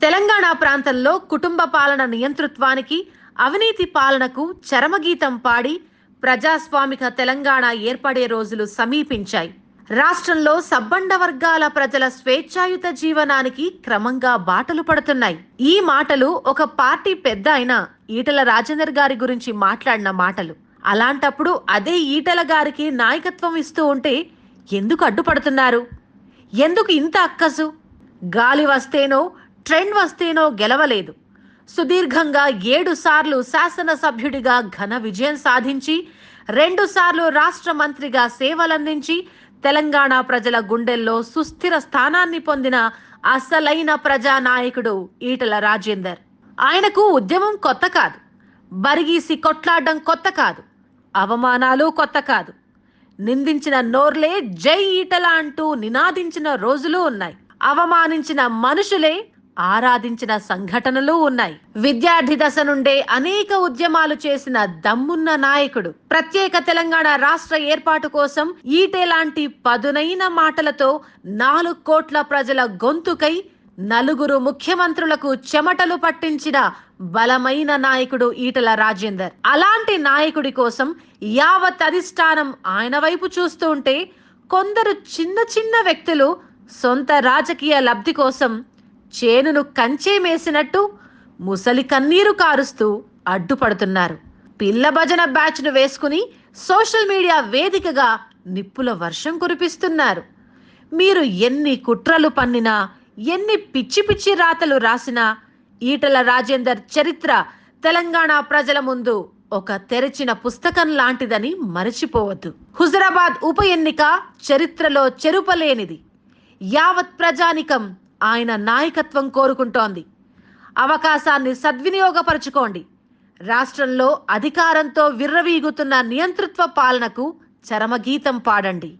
తెలంగాణ ప్రాంతంలో కుటుంబ పాలన నియంతృత్వానికి అవినీతి పాలనకు చరమగీతం పాడి ప్రజాస్వామిక తెలంగాణ ఏర్పడే రోజులు సమీపించాయి. రాష్ట్రంలో సబ్బండ వర్గాల ప్రజల స్వేచ్ఛాయుత జీవనానికి క్రమంగా బాటలు పడుతున్నాయి. ఈ మాటలు ఒక పార్టీ పెద్ద అయిన ఈటల రాజేందర్ గారి గురించి మాట్లాడిన మాటలు. అలాంటప్పుడు అదే ఈటల గారికి నాయకత్వం ఇస్తూ ఉంటే ఎందుకు అడ్డుపడుతున్నారు? ఎందుకు ఇంత అక్కసు? గాలి వస్తేనో ట్రెండ్ వస్తేనో గెలవలేదు. సుదీర్ఘంగా ఏడు సార్లు శాసనసభ్యుడిగా ఘన విజయం సాధించి రెండు సార్లు రాష్ట్ర మంత్రిగా సేవలందించి తెలంగాణ ప్రజల గుండెల్లో సుస్థిర స్థానాన్ని పొందిన అసలైన ప్రజానాయకుడు ఈటల రాజేందర్. ఆయనకు ఉద్యమం కొత్త కాదు. బరిగీసి కొట్లాడడం కొత్త కాదు. అవమానాలు కొత్త కాదు. నిందించిన నోర్లే జై ఈటల అంటూ నినాదించిన రోజులు ఉన్నాయి. అవమానించిన మనుషులే ఆరాధించిన సంఘటనలు ఉన్నాయి. విద్యార్థి దశ నుండే అనేక ఉద్యమాలు చేసిన దమ్మున్న నాయకుడు ప్రత్యేక తెలంగాణ రాష్ట్ర ఏర్పాటు కోసం ఈటే లాంటి పదునైన మాటలతో నాలుగు కోట్ల ప్రజల గొంతుకై నలుగురు ముఖ్యమంత్రులకు చెమటలు పట్టించిన బలమైన నాయకుడు ఈటల రాజేందర్. అలాంటి నాయకుడి కోసం యావత్ అధిష్టానం ఆయన వైపు చూస్తూ ఉంటే కొందరు చిన్న చిన్న వ్యక్తులు సొంత రాజకీయ లబ్ధి కోసం చేనును కంచే మేసినట్టు ముసలి కన్నీరు కారుస్తూ అడ్డుపడుతున్నారు. పిల్ల భజన బ్యాచ్ను వేసుకుని సోషల్ మీడియా వేదికగా నిప్పుల వర్షం కురిపిస్తున్నారు. మీరు ఎన్ని కుట్రలు పన్నినా ఎన్ని పిచ్చి పిచ్చి రాతలు రాసినా ఈటల రాజేందర్ చరిత్ర తెలంగాణ ప్రజల ముందు ఒక తెరిచిన పుస్తకం లాంటిదని మరచిపోవద్దు. హుజరాబాద్ ఉప ఎన్నిక చరిత్రలో చెరుపలేనిది. యావత్ ప్రజానికం ఆయన నాయకత్వం కోరుకుంటోంది. అవకాశాన్ని సద్వినియోగపరచుకోండి. రాష్ట్రంలో అధికారంతో విర్రవీగుతున్న నియంతృత్వ పాలనకు చరమగీతం పాడండి.